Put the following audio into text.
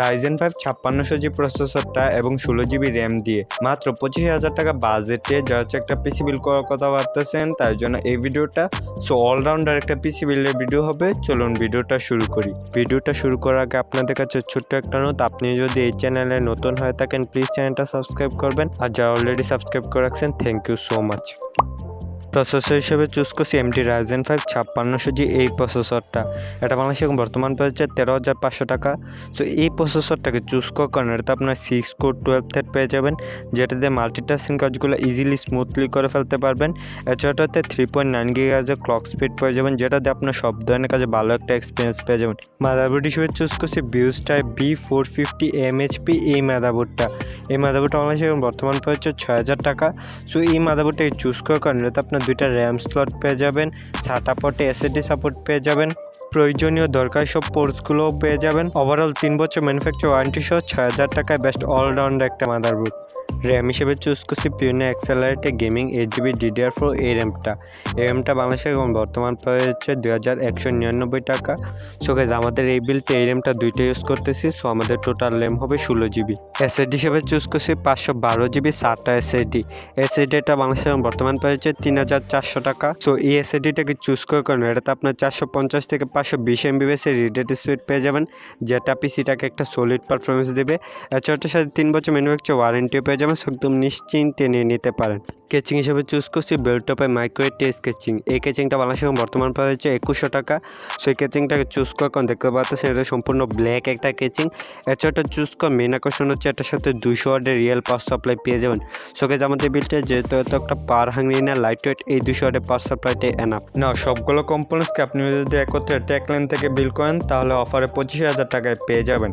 Ryzen five ছাপ্পান্নশো জি প্রসেসরটা এবং ষোলো জিবি র্যাম দিয়ে। মাত্র পঁচিশ হাজার টাকা বাজেটে যা হচ্ছে একটা পিসি বিল করার কথা ভাবতেছেন তাই জন্য এই ভিডিওটা সো অলরাউন্ডার একটা পিসি বিলের ভিডিও হবে। চলুন ভিডিওটা শুরু করি। ভিডিওটা শুরু করার আগে আপনাদের কাছে ছোট্ট একটা নোট আপনি যদি এই চ্যানেলে নতুন হয়ে থাকেন প্লিজ চ্যানেলটা সাবস্ক্রাইব করবেন। আর যারা অলরেডি সাবস্ক্রাইব করে রাখছেন thank you so much processor হিসেবে চুজ করছি এমটি রাইজেন ফাইভ ছাপ্পান্নশো জি এই প্রসেসরটা এটা বাংলাদেশে এখন বর্তমান পেয়েছে তেরো হাজার পাঁচশো টাকা। সো এই প্রসেসরটাকে চুজ করার কারণে এটাতে আপনার সিক্স কোর টুয়েলভ থ্রেড পেয়ে যাবেন, যেটাতে মাল্টিটাস্কিং কাজগুলো ইজিলি স্মুথলি করে ফেলতে পারবেন। এছাড়াতে থ্রি পয়েন্ট নাইন গিগাজের ক্লক স্পিড পেয়ে যাবেন, যেটাতে আপনার সব ধরনের কাজে ভালো একটা এক্সপিরিয়েন্স পেয়ে যাবেন। মাদারবোর্ড হিসেবে চুজ করছি বিউজ type B four fifty MHP এই মাদারবোর্ডটা এই মাদারবোর্ডটা বাংলাদেশে এখন বর্তমান পেয়েছে ছয় হাজার টাকা। সো এই মাদারবোর্ডটাকে চুজ করার কারণে আপনার দুইটা র্যাম স্লট পেয়ে যাবেন সাটা পটে এসএডি সাপোর্ট পেয়ে যাবেন, প্রয়োজনীয় দরকার সব পোর্টসগুলোও পেয়ে যাবেন। ওভারঅল তিন বছর ম্যানুফ্যাকচার ওয়ারেন্টি সহ ছয় হাজার টাকায় বেস্ট অলরাউন্ডার একটা মাদারবোর্ড র্যাম হিসেবে চুজ করছি পিউনে অ্যাক্সেলারেটে gaming eight GB DDR four এই র্যামটা এই র্যামটা বাংলাদেশে এখন বর্তমান প্রায় হচ্ছে দুই হাজার একশো নিরানব্বই টাকা। সো গাইজ আমাদের এই বিলতে এই র্যামটা দুইটা ইউজ করতেছি। সো আমাদের টোটাল র্যাম হবে ষোলো জিবি এসএসডি হিসেবে চুজ করছি পাঁচশো বারো জিবি ষাটটা এসএসডি এসএসডিটা বাংলাদেশে এখন বর্তমান প্রায় হচ্ছে তিন হাজার চারশো টাকা। সো এই এসএসডিটাকে চুজ করার কারণে এটাতে আপনার চারশো পঞ্চাশ থেকে পাঁচশো বিশ এমবিএসের রিডেট স্পিড পেয়ে যাবেন। যেটা পিসিটাকে একটা সলিড পারফরমেন্স দেবে। এছাড়াটার সাথে তিন বছর ম্যানুফ্যাকচার ওয়ারেন্টিও পেয়ে যাবেন। সো একদম নিশ্চিন্তে নিয়ে নিতে পারেন। কেচিং হিসেবে চুজ করছি বেলটপে মাইক্রোওয়েভ টেস্ট কেচিং। এই কেচিংটা বাংলাদেশে এখন বর্তমান পাওয়া যাচ্ছে একুশশো টাকা। সেই কেচিংটাকে চুজ করার কারণ দেখতে পাচ্ছেন, এটা সম্পূর্ণ ব্ল্যাক একটা কেচিং। এছাড়াটা চুজ কর মেন আকর্ষণ হচ্ছে এটার সাথে দুশো ওয়ার্ডের রিয়েল পাওয়ার সাপ্লাই পেয়ে যাবেন। সো গেজ আমাদের বিলটা যেহেতু এত একটা পাওয়ার হাঙ্গি না লাইট ওয়েট এই দুশো ওয়ার্ডের পাওয়ার সাপ্লাইটাই এনাফ না সবগুলো কম্পোনেন্টসকে আপনি যদি একত্রে ট্যাকলাইন থেকে বিল করেন, তাহলে অফারে পঁচিশ হাজার টাকায় পেয়ে যাবেন।